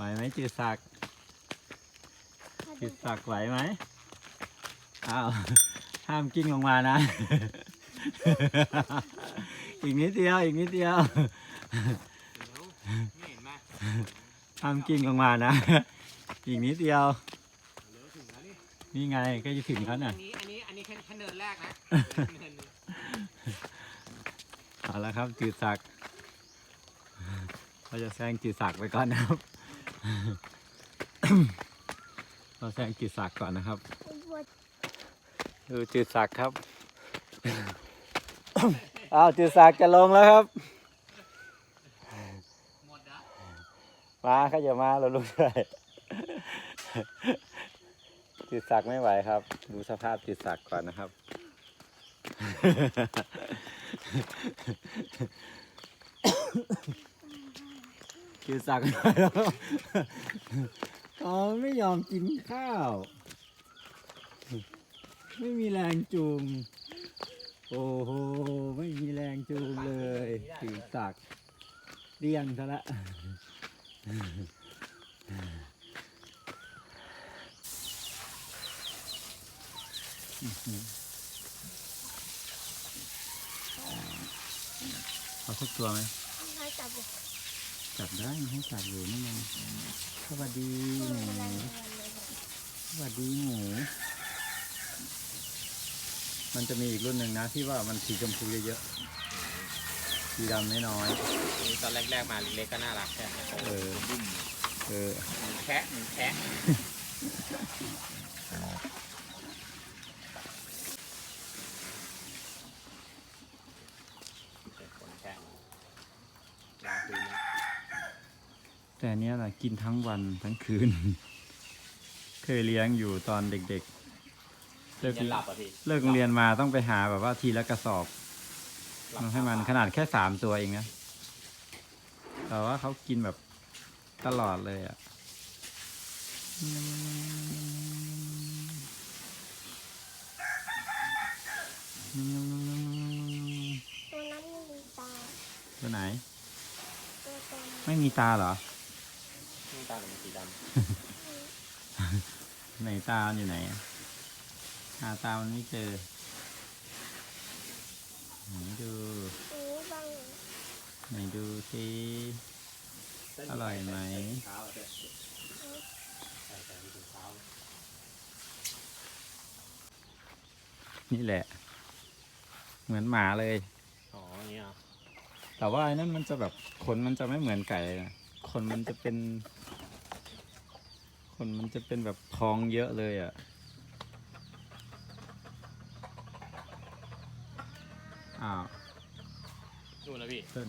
ไหวไหมจืดสักจืดสักไหวไหมอ้าวห้ามกิ้งลงมานะ อีกนิดเดียวอีกนิดเดียวไม่เห็นไหมห้ามกิ้งลงมานะ อีกนิดเดียวเหลือถึงแล้วนี่นี่ไงก็จะถึงเขาอัน่ะนนี้อันนี้อันนี้แค่แค่เนินแรกนะเนินเอาละครับจืดสักเราจะแซงจืดสักไปก่อนนะครับ เราแซงจืดสักก่อนนะครับ ดูจืดสักครับ อ้าวจืดสักจะลงแล้วครับ มาเขาอย่ามาเราลุกด้จืดสักไม่ไหวครับ ดูสภาพจืดสักก่อนนะครับ จืดสักไม่ไหวแล้วอ๋อไม่ยอมกินข้าว ไม่มีแรงจูง โอ้โห ไม่มีแรงจูงเลยจืดสักเดี้ยงซะละเอาสักตัวไหม จับจับได้ให้จับอยู่นี่ไงสวัสดีหมูสวัสดีหมูมันจะมีอีกรุ่นหนึ่งนะที่ว่ามันสีชมพูเยอะๆสีดำน้อยนี่ตอนแรกๆมาเล็กๆก็น่ารักแค่นี้ๆเออ เออ หนึ่งแคะหนึ่งแคะขนแคะยาวคืนนี้ แต่อันเนี้ยแหละกินทั้งวันทั้งคืน เคยเลี้ยงอยู่ตอนเด็กๆ เลิกยันหลับอะพี่เลิกโรงเรียนมาต้องไปหาแบบว่าทีละกระสอบหลับมันให้มันขนาดแค่สามตัวเองนะแต่ว่าเขากินแบบตลอดเลยอะตัวนั้นไม่มีตาตัวไหนตัวตนไม่มีตาเหรอนี่ ตาเป็นสีดไหนตามันอยู่ไหนอะหาตามันไม่เจอไหนดูนี้บางไหนดูสิำอร่อยไหมเท้าอะเด็ใส่ใส่ไม่ถึงเท้านี่แหละ เหมือนหมาเลย อ๋ออย่างเงี้ยเหรอแต่ว่าไอ้นั่นมันจะแบบขนมันจะไม่เหมือนไก่นะขนมันจะเป็น ขนมันจะเป็นแบบพองเยอะเลยอะ อ้าวนู่นนะพี่ต้น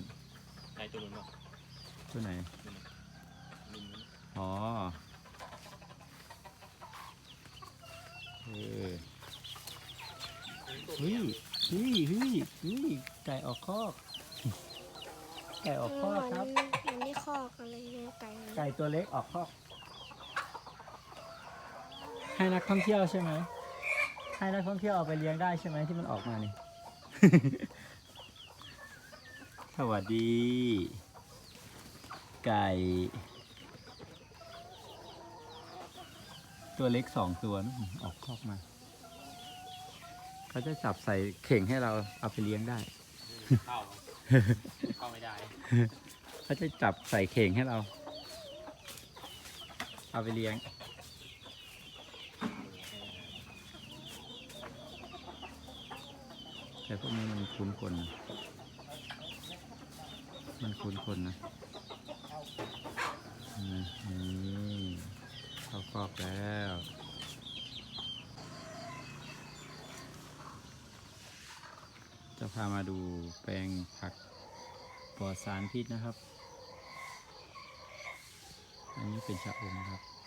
ไอตัวนู้นป่ะตัวไหนลุมนู้นอ๋อเออเฮ้ยเฮ้ยเฮ้ยเฮ้ยไก่ออกคอกไก่ออกคอกครับเหมือนเหมือนที่คอกอะไรเงี้ยไก่ไก่ตัวเล็กออกคอก ให้นักท่องเที่ยวใช่ไหมให้นักท่องเที่ยวเอาไปเลี้ยงได้ใช่ไหมที่มันออกมานี่ สวัสดี ไก่ ตัวเล็กสองตัวนะออกคอกมา เขาจะจับใส่เข่งให้เราเอาไปเลี้ยงได้ เข้าเข้าไม่ได้เขาจะจับใส่เข่งให้เรา เอาไปเลี้ยง แต่พวกนี้มันคุ้นคนนะมันคุ้นคนนะนี่เข้าคอกแล้วจะพามาดูแปลงผักปลอดสารพิษนะครับ อันนี้เป็นชะอมครับ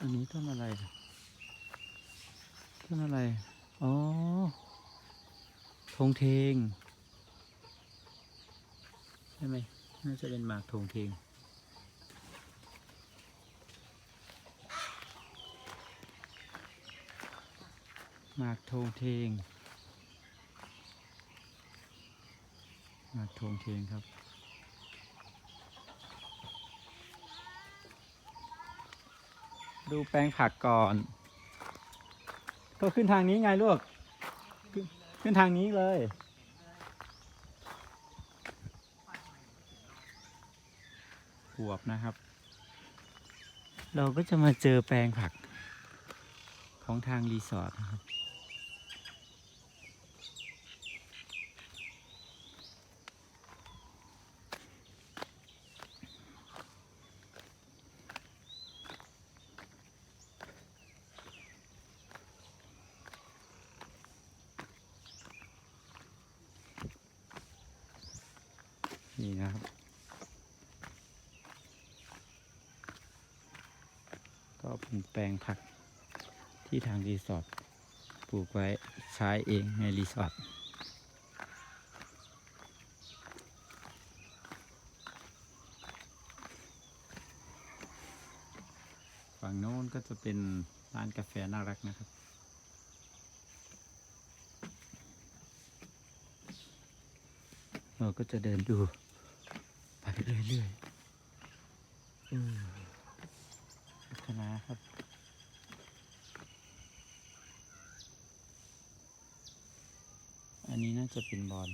อันนี้ต้นอะไร ต้นอะไร อ๋อธงเทง ใช่ไหม น่าจะเป็นหมากธงเทง หมากธงเทง หมาทงเทงครับ ดูแปลงผักก่อนก็ขึ้นทางนี้ไงลูก ขึ้นทางนี้เลย ขวบนะครับ เราก็จะมาเจอแปลงผักของทางรีสอร์ทนะครับ นี่นะครับ ก็เป็นแปลงผักที่ทางรีสอร์ทปลูกไว้ใช้เองในรีสอร์ทฝั่งโน้นก็จะเป็นร้านกาแฟน่ารักนะครับ เราก็จะเดินดู เรื่อยๆอืมพัฒนาครับอันนี้น่าจะเป็นบอล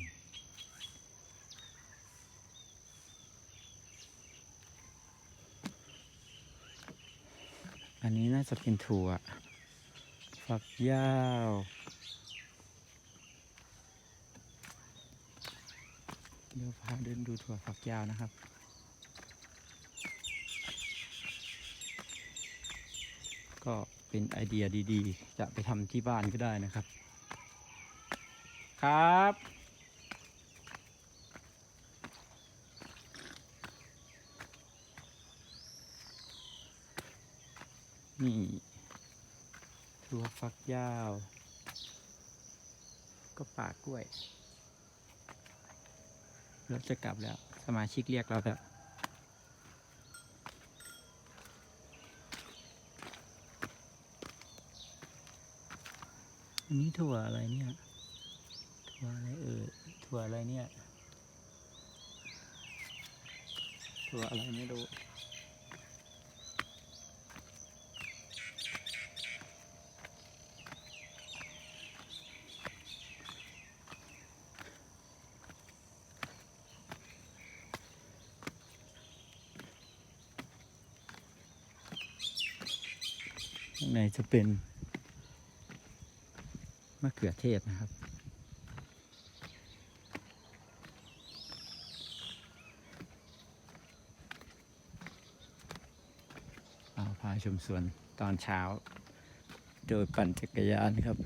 อันนี้น่าจะเป็นถั่ว ฝักยาว เดี๋ยวพาเดินดูถั่วฝักยาวนะครับ ก็เป็นไอเดียดีๆ จะไปทำที่บ้านก็ได้นะครับ ครับ นี่ถั่วฝักยาว ก็ป่ากล้วย ราจะกลับแล้ว สมาชิกเรียกเราแล้วอันนี้ถั่วอะไรเนี่ย ถั่วอะไรเออถั่วอะไรเนี่ย ถั่วอะไรไม่รู้ ในจะเป็นมะเขือเทศนะครับ เอาพาชมสวนตอนเช้า โดยปั่นจักรยานครับ